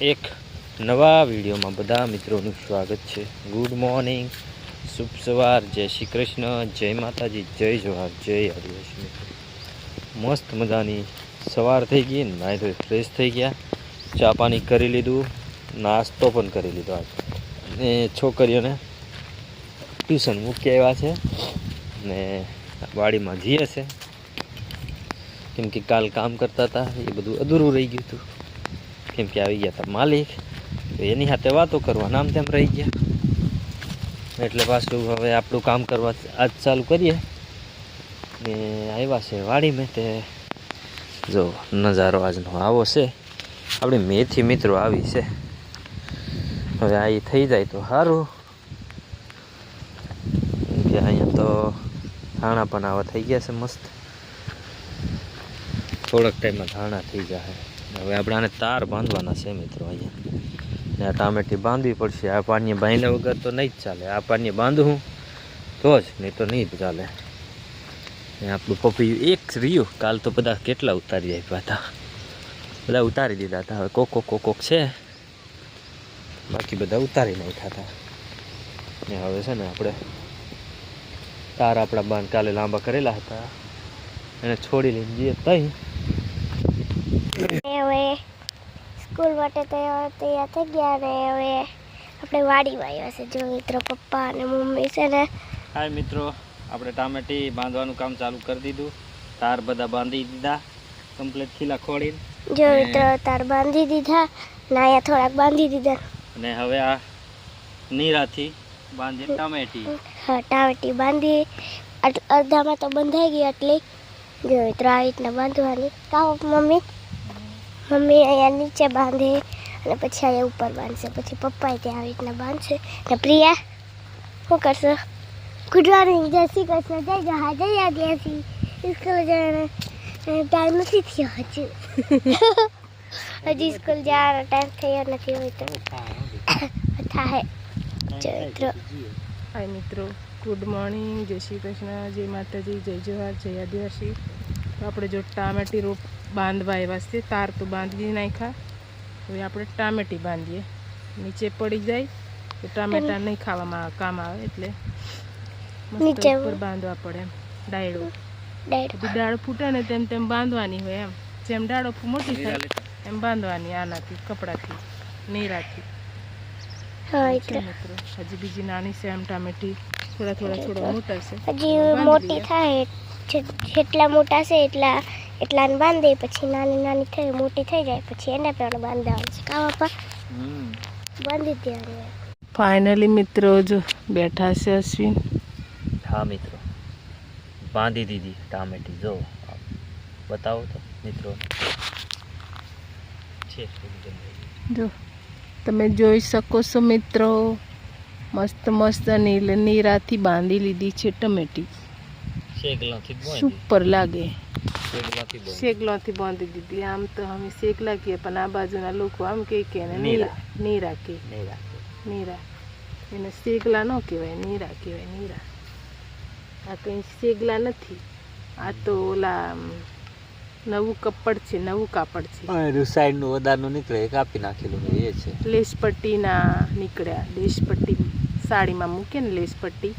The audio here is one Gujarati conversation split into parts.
એક નવા વિડીયોમાં બધા મિત્રોનું સ્વાગત છે. ગુડ મોર્નિંગ શુભ સવાર. જય શ્રી કૃષ્ણ. જય માતાજી. જય જવાહર. જય આદિવાસી મસ્ત મજાની સવાર થઈ ગઈ નાહી ધોઈ ફ્રેશ થઈ ગયા. ચા પાણી કરી લીધું. નાસ્તો પણ કરી લીધો આજે. ને છોકરીઓને ટ્યુશન મૂકી આવ્યા છે. ને વાડીમાં જઈએ છે. કેમ કે કાલ કામ કરતા હતા. એ બધું અધૂરું રહી ગયું હતું. કેમ કે આવી ગયા હતા માલિક, તો એની સાથે વાતો કરવા નામ તેમ રહી ગયા. એટલે પાછું હવે આપણું કામ કરવા આજ ચાલુ કરીએ. ને આવ્યા છે વાડીમાં તે, જો નજારો આજનો આવો છે. આપણી મેથી મિત્રો આવી છે. હવે આ થઈ જાય તો સારું કે અહીંયા તો ધાણા પણ આવા થઈ ગયા છે મસ્ત. થોડાક ટાઈમમાં ધાણા થઈ જશે હવે આપણે આને તાર બાંધવાના છે મિત્રો અહીંયા. ને આ ટામેટી બાંધવી પડશે. આ પાણીએ બાંધ્યા વગર તો નહીં જ ચાલે. આ પાણીએ બાંધવું તો જ નહીં તો નહીં જ ચાલે. આપણું પપૈયું એક રહ્યું. કાલ તો બધા કેટલા ઉતારી આપ્યા હતા. બધા ઉતારી દીધા હતા. હવે કોક કોક કોક છે. બાકી બધા ઉતારી નાખ્યા હતા. ને હવે છે ને આપણે તાર આપણા બાંધ કાલે લાંબા કરેલા હતા. એને છોડી લઈને જઈએ તઈ. હવે સ્કૂલ માટે તૈયાર તૈયાર થઈ ગયા ને હવે આપણે વાડીમાં આવ્યા છે. જો મિત્રો પપ્પા અને મમ્મી છે ને. હાય મિત્રો આપણે ટામેટી બાંધવાનું કામ ચાલુ કરી દીધું. તાર બધા બાંધી દીધા કમ્પ્લીટ ખીલા ખોડીને જો મિત્રો તાર બાંધી દીધા નાયા થોડાક બાંધી દીધા. અને હવે આ નીરાથી બાંધી ટામેટી. હા ટામેટી બાંધી. અડધામાં તો બંધાઈ ગઈ આટલી. જો મિત્રો આ રીતના બાંધવાની. કાઓ મમ્મી? મમ્મી અહીંયા નીચે બાંધે અને પછી અહીંયા ઉપર બાંધશે. પછી પપ્પા ત્યાં આવી રીતના બાંધશે. ને પ્રિયા, શું કરશે? ગુડ મોર્નિંગ જય શ્રી કૃષ્ણ, જય જહા જય આદિવાસી. સ્કૂલ જવાનો ટાઈમ નથી થયો હજુ. હજી સ્કૂલ જવાનો ટાઈમ થયો નથી હોય તો. થાય. મિત્રો હાય મિત્રો, ગુડ મોર્નિંગ. જય શ્રી કૃષ્ણ, જય માતાજી, જય જવાહર, જય આદિવાસી. આપણે જો ટામેટી રોપ બાંધવા એવા છે તાર તો બાંધી નાખ્યા હવે આપણે ટામેટી બાંધીએ. નીચે પડી જાય તો ટામેટા નહીં ખાવામાં કામ આવે એટલે મસ્ત ઉપર બાંધવા પડે એમ ડાયડો. બધી ડાળ ફૂટે ને તેમ તેમ બાંધવાની હોય એમ. જેમ ડાળો મોટી થાય એમ બાંધવાની આનાથી કપડાથી નીરાથી. હા મિત્રો. હજી બીજી નાની છે એમ ટામેટી. થોડા થોડા થોડા મોટા છે. હજી મોટી થાય જેટલા મોટા છે એટલા એટલાને બાંધે પછી નાની નાની થઈ મોટી થઈ જાય પછી એને પણ બાંધવાનું છે. કા પપ્પા બાંધી દેવાનું ફાઇનલી મિત્રો જો બેઠા છે અશ્વિન. હા મિત્રો. બાંધી દીધી ટામેટી. જો બતાવો તો મિત્રો. છે જો તમે જોઈ શકો છો મિત્રો મસ્ત મસ્ત નીલ નીરાથી બાંધી લીધી છે ટમેટી. સુપર લાગે. શેકલાથી બાંધી. દીધી. આમ તો અમે શેકલા કહીએ પણ આ બાજુના લોકો આમ કે કે નીરા. નીરા કે નીરા એને શેકલા ન કહેવાય નીરા કહેવાય નીરા. આ કંઈ શેકલા નથી. આ તો ઓલા નવું કપડ છે નવું કાપડ છે. સાઈડનું વધારનું નીકળે એ કાપી નાખેલું એ છે. લેસ પટ્ટીના નીકળ્યા. લેસ પટ્ટી સાડીમાં મૂકે ને લેસ પટ્ટી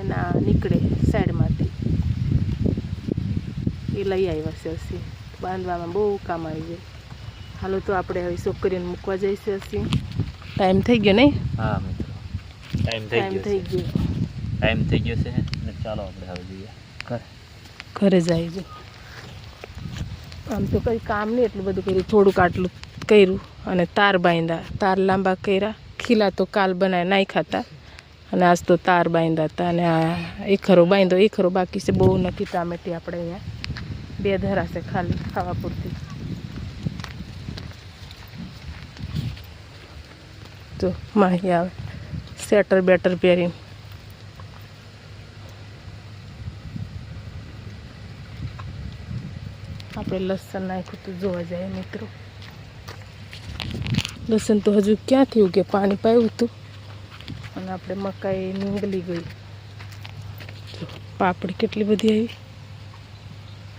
એના નીકળે સાઈડમાંથી એ લઈ આવ્યા છે હસી. બાંધવામાં બહુ કામ આવી જાય હાલો તો આપણે હવે છોકરીઓને મૂકવા જઈશું હસી. ટાઈમ થઈ ગયો નહીં? હા મિત્રો. ટાઈમ થઈ ટાઈમ ગયો થઈ ગયો. ટાઈમ થઈ ગયો છે. ને ચાલો આપણે હવે જઈએ. ઘરે. ઘરે જઈએ છે આમ તો કંઈ કામ નહીં એટલું બધું કર્યું. થોડુંક આટલું કર્યું અને તાર બાંધ્યા. તાર લાંબા કર્યા. ખીલા તો કાલ બનાવી નાખ્યા હતા. અને આજ તો તાર બાંધ્યા હતા. અને આ એખરો બાંધ્યો. એખરો બાકી છે. બહુ નથી ટામેટી આપણે અહીંયા બે ધરા છે ખાલી ખાવા પૂરતી તો માહી આવે સ્વેટર બેટર પહેરીને આપણે લસણ નાખ્યું તો જોવા જાય મિત્રો લસણ તો હજુ ક્યાંથી ઉગે પાણી પાયું હતું અને આપણે મકાઈ નીંગલી ગઈ જો, પાપડી કેટલી બધી આવી આ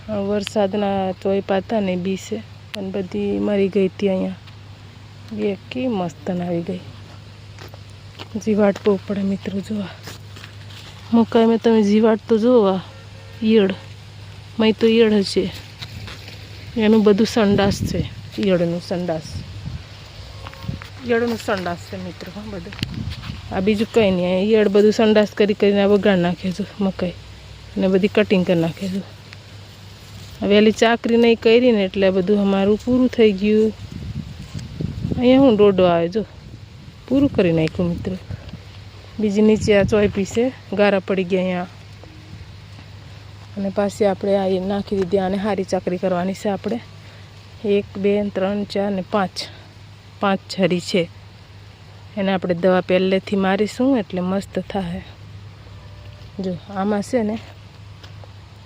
વરસાદના તોય પાતા ને બી છે. અને બધી મરી ગઈ હતી અહીંયા. બે કી મસ્ત આવી ગઈ. જીવાટ બહુ પડે મિત્રો, જોવા. મકાઈમાં તમે જીવાટ તો જોવા ઈયળ. મય તો ઈયળ હશે. એનું બધું સંડાસ છે, ઈયળનું સંડાસ. ઈયળનું સંડાસ છે મિત્રો, હા, બધું. આ બીજું કંઈ નહીં ઈયળ બધું સંડાસ કરી કરીને આ બગાડ નાખે છે, મકાઈ. અને બધી કટિંગ કરી નાખે છે. વહેલી ચાકરી નહીં કરી ને એટલે બધું અમારું પૂરું થઈ ગયું. અહીંયા હું ડોડો આવે જો. પૂરું કરી નાખ્યું મિત્રો. બીજી નીચે આ ચોય પીસે, ગારા પડી ગયા અહીંયા. અને પાછી આપણે આ નાખી દીધી, આને સારી ચાકરી કરવાની છે આપણે. એક, બે, ત્રણ, ચાર ને પાંચ. પાંચ છરી છે. એને આપણે દવા પહેલેથી મારીશું, એટલે મસ્ત થાય જો, આમાં છે ને,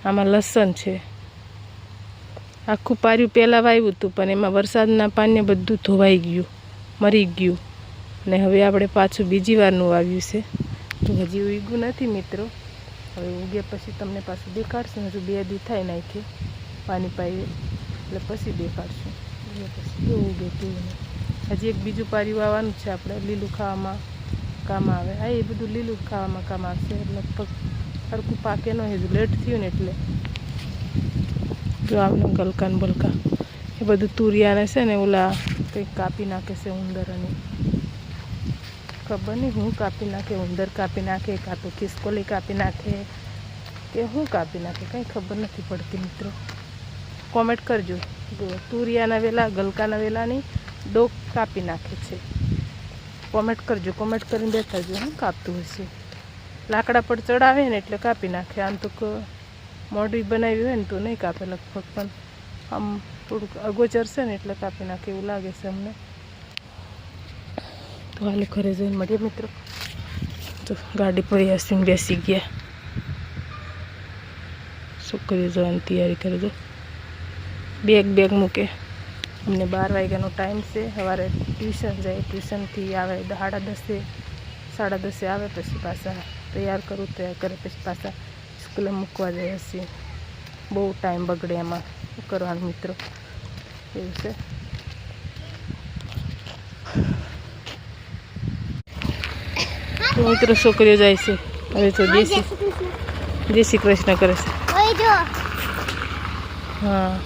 આમાં લસણ છે. આખું પાર્યું પહેલાં વાવ્યું હતું, પણ એમાં વરસાદના પાનને બધું ધોવાઈ ગયું, મરી ગયું. અને હવે આપણે પાછું બીજી વારનું વાવ્યું છે. તો હજી ઉગ્યું નથી મિત્રો. હવે ઉગ્યા પછી તમને પાછું દેખાડશું. હજુ બે દી થાય નાખી પાણી પાઈએ એટલે પછી દેખાડશું. પછી કેવું ઉગે કેવું હજી એક બીજું પાર્યું વાવવાનું છે આપણે, લીલું ખાવામાં કામ આવે. હા, એ બધું લીલું ખાવામાં કામ આવશે. લગભગ હરકું પાકે ન હજુ લેટ થયું ને એટલે. જો આપણે ગલકાન બલકા. એ બધું તુરિયાને છે ને ઓલા કંઈક કાપી નાખે છે ઉંદર અને. ખબર નહીં હું કાપી નાખે, ઉંદર કાપી નાખે, કાં તો ખિસકોલી કાપી નાખે, કે હું કાપી નાખે, કંઈ ખબર નથી પડતી મિત્રો. કોમેન્ટ કરજો. જો તુરિયાના વેલા, ગલકાના વેલાની ડોક કાપી નાખે છે. કોમેન્ટ કરજો કોમેન્ટ કરીને બેસાજો હું કાપતું હશે. લાકડા પર ચડાવે ને એટલે કાપી નાખે, આમ તો મોઢી બનાવી હોય ને તો નહીં કાપે, લગભગ પણ. આમ થોડુંક અગોચર છે ને એટલે કાપી નાખે એવું લાગે છે અમને. તો હાલ ઘરે જઈને મળીએ મિત્રો. તો ગાડી પર યાસીન બેસી ગયા. છોકરીઓ જવાની તૈયારી કરી દો બેગ બેગ મૂકે. અમને બાર વાગ્યાનો ટાઈમ છે. સવારે ટ્યુશન જાય, ટ્યુશનથી આવે સાડા દસે સાડા દસે આવે પછી પાછા તૈયાર કરું, તૈયાર કરે પછી પાછા સ્કૂલે મૂકવા જઈએ છીએ બહુ ટાઈમ બગડે એમાં શું કરવાનું મિત્રો. એવું છે. મિત્રો છોકરીઓ જાય છે. હવે તો શ્રી જય શ્રી કૃષ્ણ. કરે છે. હા.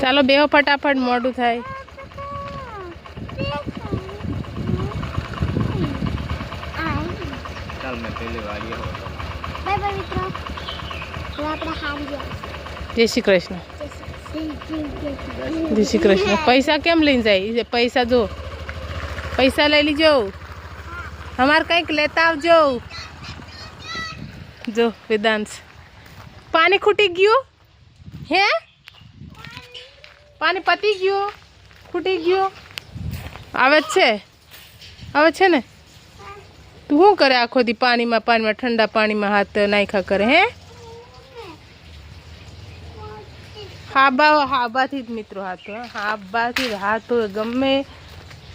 ચાલો બેહો ફટાફટ મોડું થાય. ચાલ મેં પેલી વાળી બાય બાય મિત્રો હવે આપણે હારી ગયા જય શ્રી કૃષ્ણ જય શ્રી કૃષ્ણ પૈસા કેમ લઈને જાય એ પૈસા જો પૈસા લઈ લીજો અમારે કંઈક લેતા આવજો જો વેદાંશ પાણી ખૂટી ગયું હે પાણી પતી ગયું ખૂટી ગયું આવે જ છે આવે છે ને તું શું કરે આખો દી? પાણીમાં પાણીમાં, ઠંડા પાણીમાં હાથ નાખ્યા કરે, હે? હાબા, હાબાથી જ મિત્રો હાથ હાબાથી હાથ હોય. ગમે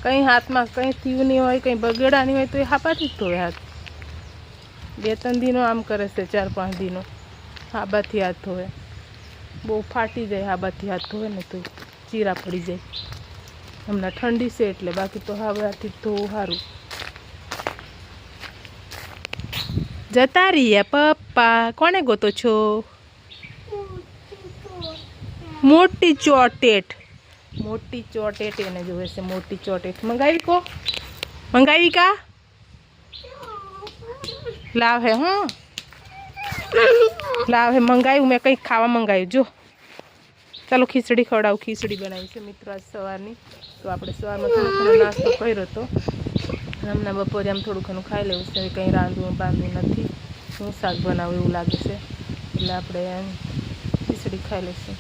કંઈ હાથમાં કંઈ થયું નહીં હોય, કંઈ બગડા નહીં હોય, તો એ હાબાથી જ ધોવે હાથ. બે, ત્રણ દિનો આમ કરે છે, ચાર, પાંચ દિનો. હાબાથી હાથ ધોવે. બહુ ફાટી જાય હાબાથી હાથ ધોવે ને તો ચીરા પડી જાય. હમણાં ઠંડી છે એટલે બાકી તો હાબાથી ધોવું સારું. જતા રહ્યા પપ્પા. કોને ગોતો છો? મોટી ચોટેટ. મોટી ચોટેટ એને જોવે છે, મોટી ચોટેટ. મંગાવી કો. મંગાવી કા? લાવ, હે. હા લાવ હે મંગાવ્યું મેં કંઈક ખાવા મંગાવ્યું જો. ચાલો ખીચડી ખવડાવું, ખીચડી બનાવી છે મિત્રો આજ સવારની. તો આપણે સવારમાં થોડો ઘણો નાસ્તો કર્યો હતો હમણાં બપોરે આમ થોડું ઘણું ખાઈ લેવું છે. કંઈ રાંધવું બાંધવું નથી. શું શાક બનાવું એવું લાગે છે. એટલે આપણે ખીચડી ખાઈ લઈશું.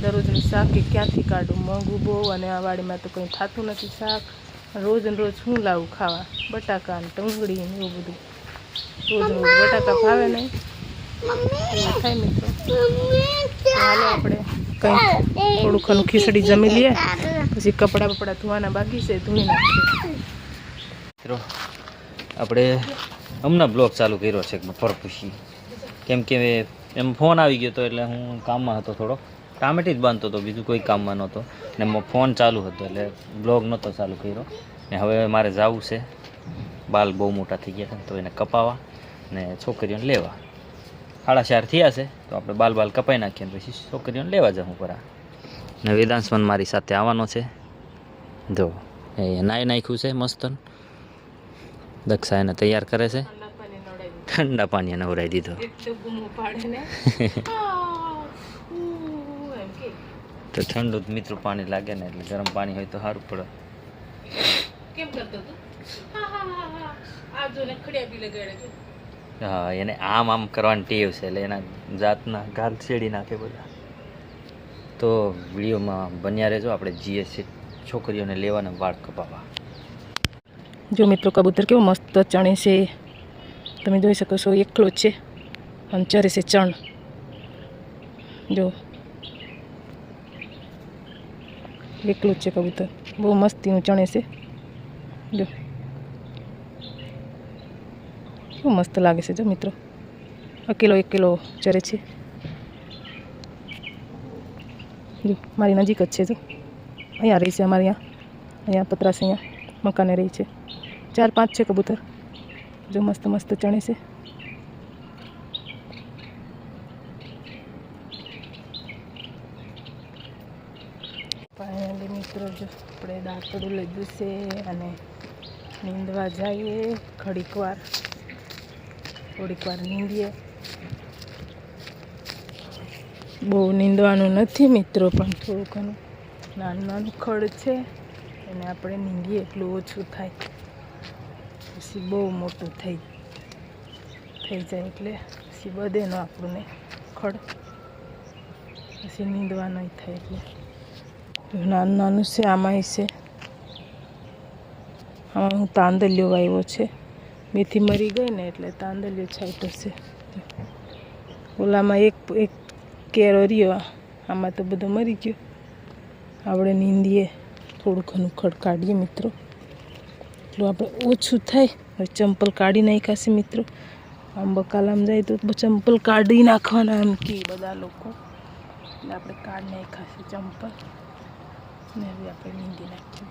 દરરોજનું શાક કે ક્યાંથી કાઢું? મોંઘું બહુ અને આ વાડીમાં તો કંઈ થતું નથી શાક. રોજ ને રોજ શું લાવું ખાવા? બટાકા ને ટુંગળી ને એવું બધું. રોજ રોજ બટાકા ભાવે નહીં. એવું થાય મિત્રો. હાલો આપણે કંઈ થોડું ઘણું ખીચડી જમી લઈએ. પછી કપડાં બપડા ધોવાના બાકી છે, ધોઈ નાખીએ. મિત્રો, આપણે હમણાં બ્લોગ ચાલુ કર્યો છે બપોર પછી. કેમ કે એમ ફોન આવી ગયો હતો એટલે હું કામમાં હતો થોડો. ટામેટી જ બાંધતો હતો, બીજું કોઈ કામમાં નહોતો. ને ફોન ચાલુ હતો એટલે બ્લોગ નહોતો ચાલુ કર્યો. ને હવે મારે જવું છે. બાલ બહુ મોટા થઈ ગયા છે, તો એને કપાવા ને છોકરીઓને લેવા. સાડા થયા છે, તો આપણે બાલ બાલ કપાઈ નાખીએ પછી છોકરીઓને લેવા જવું પરા ને વેદાંશ મારી સાથે આવવાનો છે. જો, એ નાઈ નાખ્યું છે મસ્તન. દક્ષા એને તૈયાર કરે છે. ઠંડા પાણી નવરાઈ દીધો. તો ઠંડુ મિત્રો પાણી લાગે ને એટલે ગરમ પાણી હોય તો સારું પડે. કેમ કરતો હા એને આમ આમ કરવાની ટેવ છે એટલે એના જાતના ગાલ છેડી નાખે બધા. તો વિડીયોમાં બન્યા રહેજો. આપણે જઈએ છીએ છોકરીઓને લેવાના વાળ કપાવવા. જો મિત્રો કબૂતર કેવો મસ્ત ચણે છે. તમે જોઈ શકો છો, એકલો જ છે. અને ચરે છે ચણ. જો. એકલું જ છે કબૂતર. બહુ મસ્તીનું ચણે છે. જો. કેવું મસ્ત લાગે છે જો મિત્રો. અકેલો અકેલો ચરે છે. જો, મારી નજીક જ છે જો. અહીંયા રહી છે અમારે અહીંયા. અહીંયા પતરાસ અહીંયા, મકાને રહી છે. ચાર, પાંચ છે કબૂતર. જો મસ્ત મસ્ત ચણે છે. મિત્રો, જો આપણે દાંતડું લીધું છે અને નીંદવા જઈએ ઘડીક વાર. થોડીક વાર નીંદીએ. બહુ નીંદવાનું નથી મિત્રો, પણ થોડું ઘણું. નાનું નાનું ખડ છે એને આપણે નીંદીએ, એટલું ઓછું થાય. પછી બહુ મોટું થઈ થઈ જાય એટલે પછી બધે ન આપણને ખડ. પછી નીંદવા નહીં થાય એટલે. નાનું નાનું છે, આમાંય છે. આમાં હું તાંદલિયો વાવ્યો છે. મેથી મરી ગઈ ને એટલે તાંદલિયો છાંટ્યો છે. ઓલામાં એક એક કેરો રહ્યો, આમાં તો બધો મરી ગયો. આપણે નીંદીએ, થોડું ઘણું ખડ કાઢીએ મિત્રો. એટલું આપણે ઓછું થાય. હવે ચંપલ કાઢી નાખાશે મિત્રો. આમ બકાલામ જાય તો ચંપલ કાઢી નાખવાના એમ કે બધા લોકો. એટલે આપણે કાઢી નાખાશે ચંપલ. ને હવે આપણે નીંદી નાખીએ.